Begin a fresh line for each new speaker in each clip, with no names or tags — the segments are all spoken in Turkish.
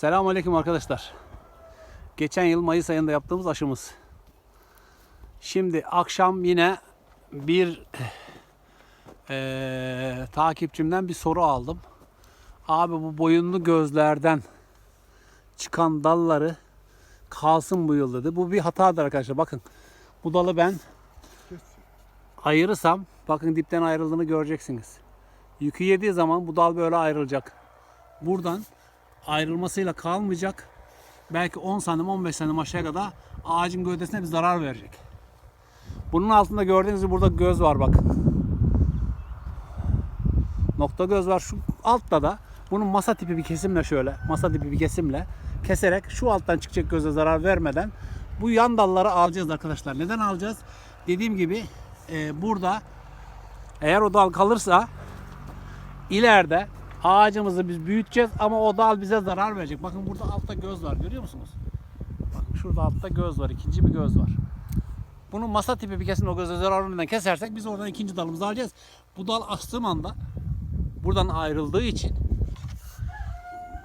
Selamünaleyküm arkadaşlar. Geçen yıl Mayıs ayında yaptığımız aşımız. Şimdi akşam yine bir eee, takipçimden bir soru aldım. Abi bu boyunlu gözlerden çıkan dalları kalsın bu yıl dedi. Bu bir hatadır arkadaşlar. Bakın bu dalı ben ayırırsam bakın dipten ayrıldığını göreceksiniz. Yükü yediği zaman bu dal böyle ayrılacak. Buradan ayrılmasıyla kalmayacak. Belki 10 santim 15 santim aşağıya kadar ağacın gövdesine bir zarar verecek. Bunun altında gördüğünüz gibi burada göz var bak. Nokta göz var. Şu altta da bunun masa tipi bir kesimle şöyle masa tipi bir kesimle keserek şu alttan çıkacak göze zarar vermeden bu yan dalları alacağız arkadaşlar. Neden alacağız? Dediğim gibi e, burada eğer o dal kalırsa ileride ağacımızı biz büyüteceğiz ama o dal bize zarar verecek. Bakın burada altta göz var görüyor musunuz? Bakın şurada altta göz var. ikinci bir göz var. Bunun masa tipi bir kesin o göze zarar vermeden kesersek biz oradan ikinci dalımızı alacağız. Bu dal astığım anda buradan ayrıldığı için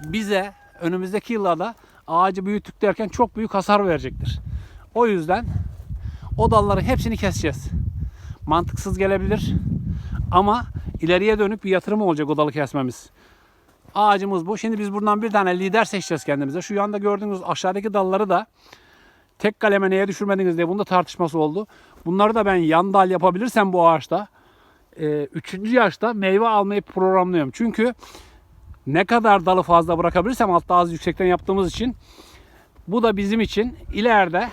bize önümüzdeki yıllarda ağacı büyüttük derken çok büyük hasar verecektir. O yüzden o dalların hepsini keseceğiz. Mantıksız gelebilir ama ileriye dönük bir yatırım olacak o dalı kesmemiz. Ağacımız bu. Şimdi biz buradan bir tane lider seçeceğiz kendimize. Şu yanda gördüğünüz aşağıdaki dalları da tek kaleme neye düşürmediniz diye bunda tartışması oldu. Bunları da ben yan dal yapabilirsem bu ağaçta e, üçüncü yaşta meyve almayı programlıyorum. Çünkü ne kadar dalı fazla bırakabilirsem altta az yüksekten yaptığımız için bu da bizim için ileride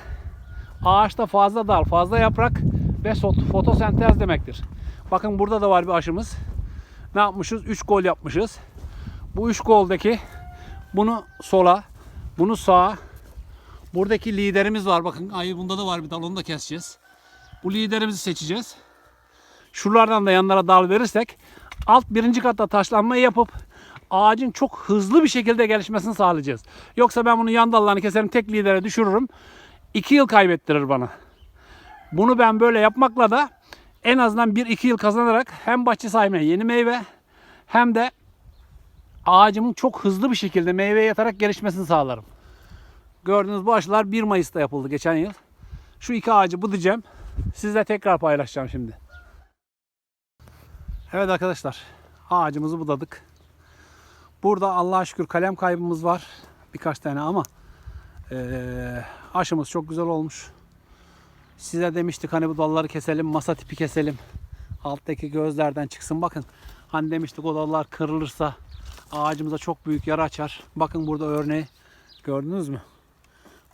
ağaçta fazla dal, fazla yaprak ve fotosentez demektir. Bakın burada da var bir aşımız. Ne yapmışız? 3 gol yapmışız. Bu 3 goldaki bunu sola, bunu sağa. Buradaki liderimiz var. Bakın ayı bunda da var bir dal onu da keseceğiz. Bu liderimizi seçeceğiz. Şuralardan da yanlara dal verirsek alt birinci katta taşlanmayı yapıp ağacın çok hızlı bir şekilde gelişmesini sağlayacağız. Yoksa ben bunun yan dallarını keserim tek lidere düşürürüm. 2 yıl kaybettirir bana. Bunu ben böyle yapmakla da en azından 1-2 yıl kazanarak hem bahçe sahibine yeni meyve hem de ağacımın çok hızlı bir şekilde meyveye yatarak gelişmesini sağlarım. Gördüğünüz bu aşılar 1 Mayıs'ta yapıldı geçen yıl. Şu iki ağacı budayacağım. Sizle tekrar paylaşacağım şimdi. Evet arkadaşlar. Ağacımızı budadık. Burada Allah'a şükür kalem kaybımız var. Birkaç tane ama eee, aşımız çok güzel olmuş. Size demiştik hani bu dalları keselim, masa tipi keselim. Alttaki gözlerden çıksın. Bakın hani demiştik o dallar kırılırsa ağacımıza çok büyük yara açar. Bakın burada örneği gördünüz mü?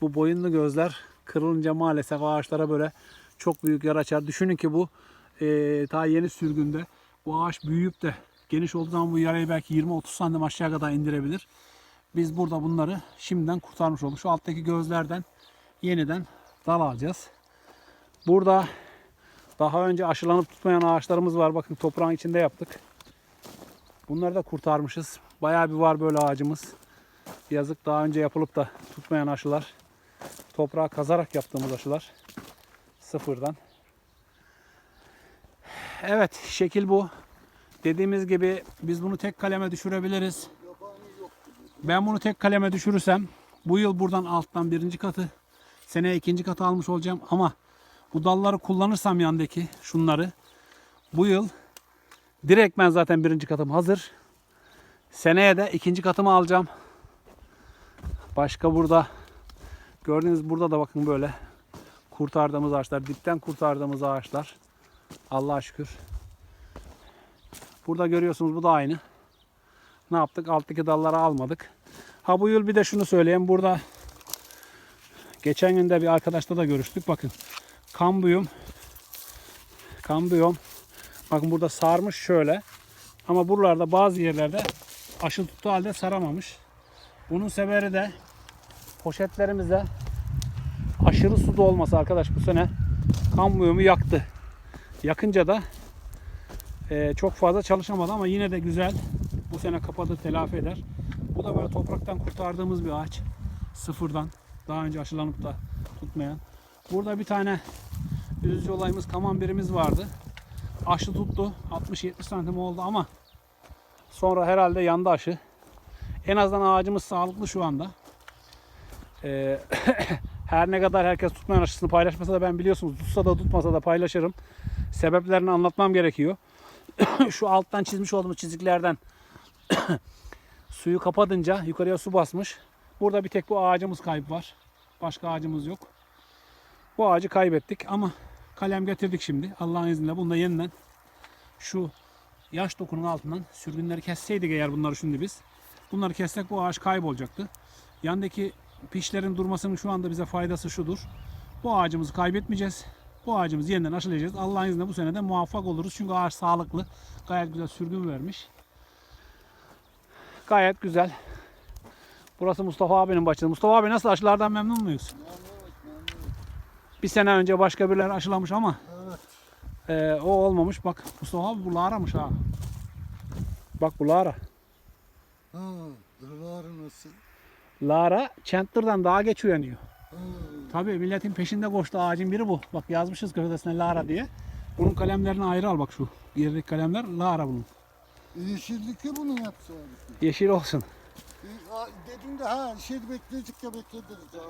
Bu boyunlu gözler kırılınca maalesef ağaçlara böyle çok büyük yara açar. Düşünün ki bu eee ta yeni sürgünde bu ağaç büyüyüp de geniş olduğu zaman bu yarayı belki 20-30 santim aşağı kadar indirebilir. Biz burada bunları şimdiden kurtarmış olduk. Şu alttaki gözlerden yeniden dal alacağız. Burada daha önce aşılanıp tutmayan ağaçlarımız var. Bakın toprağın içinde yaptık. Bunları da kurtarmışız. Bayağı bir var böyle ağacımız. Yazık daha önce yapılıp da tutmayan aşılar. Toprağı kazarak yaptığımız aşılar. Sıfırdan. Evet şekil bu. Dediğimiz gibi biz bunu tek kaleme düşürebiliriz. Ben bunu tek kaleme düşürürsem bu yıl buradan alttan birinci katı seneye ikinci katı almış olacağım ama bu dalları kullanırsam yandaki şunları bu yıl direkt ben zaten birinci katım hazır. Seneye de ikinci katımı alacağım. Başka burada gördüğünüz burada da bakın böyle kurtardığımız ağaçlar, dipten kurtardığımız ağaçlar. Allah'a şükür. Burada görüyorsunuz bu da aynı. Ne yaptık? Alttaki dalları almadık. Ha bu yıl bir de şunu söyleyeyim. Burada geçen günde bir arkadaşla da görüştük. Bakın kambiyum kambiyum bakın burada sarmış şöyle. Ama buralarda bazı yerlerde aşı tuttuğu halde saramamış. Bunun sebebi de poşetlerimizde aşırı su da olması arkadaş bu sene kambiyumu yaktı. Yakınca da e, çok fazla çalışamadı ama yine de güzel. Bu sene kapadı telafi eder. Bu da böyle topraktan kurtardığımız bir ağaç. Sıfırdan. Daha önce aşılanıp da tutmayan. Burada bir tane üzücü olayımız kaman birimiz vardı. Aşı tuttu. 60-70 santim oldu ama sonra herhalde yandı aşı. En azından ağacımız sağlıklı şu anda. Ee, her ne kadar herkes tutmayan aşısını paylaşmasa da ben biliyorsunuz tutsa da tutmasa da paylaşırım. Sebeplerini anlatmam gerekiyor. şu alttan çizmiş olduğumuz çiziklerden suyu kapatınca yukarıya su basmış. Burada bir tek bu ağacımız kayıp var. Başka ağacımız yok. Bu ağacı kaybettik ama kalem getirdik şimdi. Allah'ın izniyle bunu da yeniden şu yaş dokunun altından sürgünleri kesseydik eğer bunları şimdi biz. Bunları kessek bu ağaç kaybolacaktı. Yandaki pişlerin durmasının şu anda bize faydası şudur. Bu ağacımızı kaybetmeyeceğiz. Bu ağacımızı yeniden aşılayacağız. Allah'ın izniyle bu sene de muvaffak oluruz. Çünkü ağaç sağlıklı. Gayet güzel sürgün vermiş. Gayet güzel. Burası Mustafa abinin bahçesi. Mustafa abi nasıl aşılardan memnun muyuz? Bir sene önce başka birileri aşılamış ama
Evet.
ee, o olmamış. Bak Mustafa abi bu Lara'mış ha. Bak bu Lara.
Ha, dırıları nasıl?
Lara Chandler'dan daha geç uyanıyor.
Ha,
Tabii milletin peşinde koştu ağacın biri bu. Bak yazmışız köşesine Lara diye. Bunun kalemlerini ayrı al bak şu. Yerdeki kalemler Lara bunun.
yeşillik ya bunun hepsi abi.
Yeşil olsun.
E, Dedim de ha şey bekleyecek ya beklediniz ya.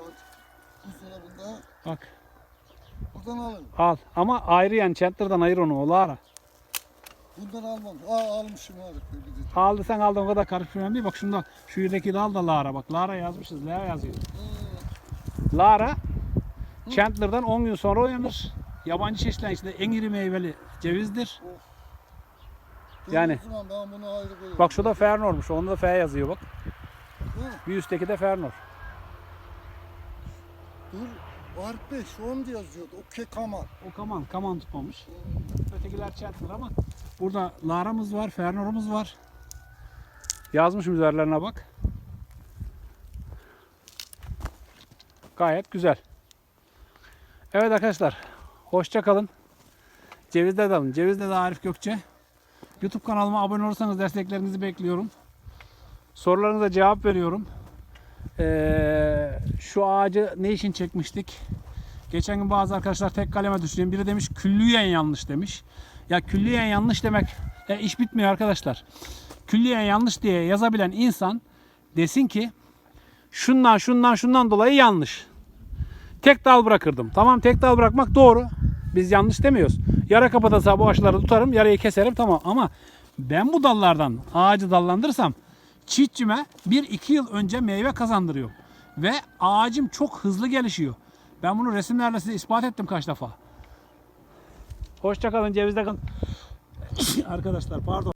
Buzdolabında.
Bak
Buradan alın.
al. Ama ayrı yani Chandler'dan ayır onu o Lara.
Bundan almam. Aa almışım abi. Bir de.
Aldı sen aldın o kadar karışmıyor değil. Bak şundan şu yerdeki de al da Lara bak. Lara yazmışız. Lara yazıyor. Lara Chandler'dan 10 gün sonra uyanır. Yabancı çeşitlerin içinde en iri meyveli cevizdir. Yani.
O zaman ben bunu ayrı koyuyorum.
Bak şurada Fernor'muş. Onda da F yazıyor bak.
Ha,
Bir üstteki de Fernor.
dur. Var 5 10 diye yazıyordu. O kekaman.
O kaman, kaman tutmamış. Ötekiler Chandler ama burada Lara'mız var, Fernor'umuz var. Yazmışım üzerlerine bak. Gayet güzel. Evet arkadaşlar, hoşça kalın. Cevizde de alın. Cevizde de Arif Gökçe. YouTube kanalıma abone olursanız desteklerinizi bekliyorum. Sorularınıza cevap veriyorum. Ee, şu ağacı ne için çekmiştik? Geçen gün bazı arkadaşlar tek kaleme düşüreyim. Biri demiş külliyen yanlış demiş. Ya külliyen yanlış demek ya iş bitmiyor arkadaşlar. Külliyen yanlış diye yazabilen insan desin ki şundan şundan şundan dolayı yanlış. Tek dal bırakırdım. Tamam tek dal bırakmak doğru. Biz yanlış demiyoruz. Yara kapatasa bu aşıları tutarım, yarayı keserim tamam ama ben bu dallardan ağacı dallandırsam çiftçime 1-2 yıl önce meyve kazandırıyor. Ve ağacım çok hızlı gelişiyor. Ben bunu resimlerle size ispat ettim kaç defa. Hoşçakalın cevizde kalın. Arkadaşlar pardon.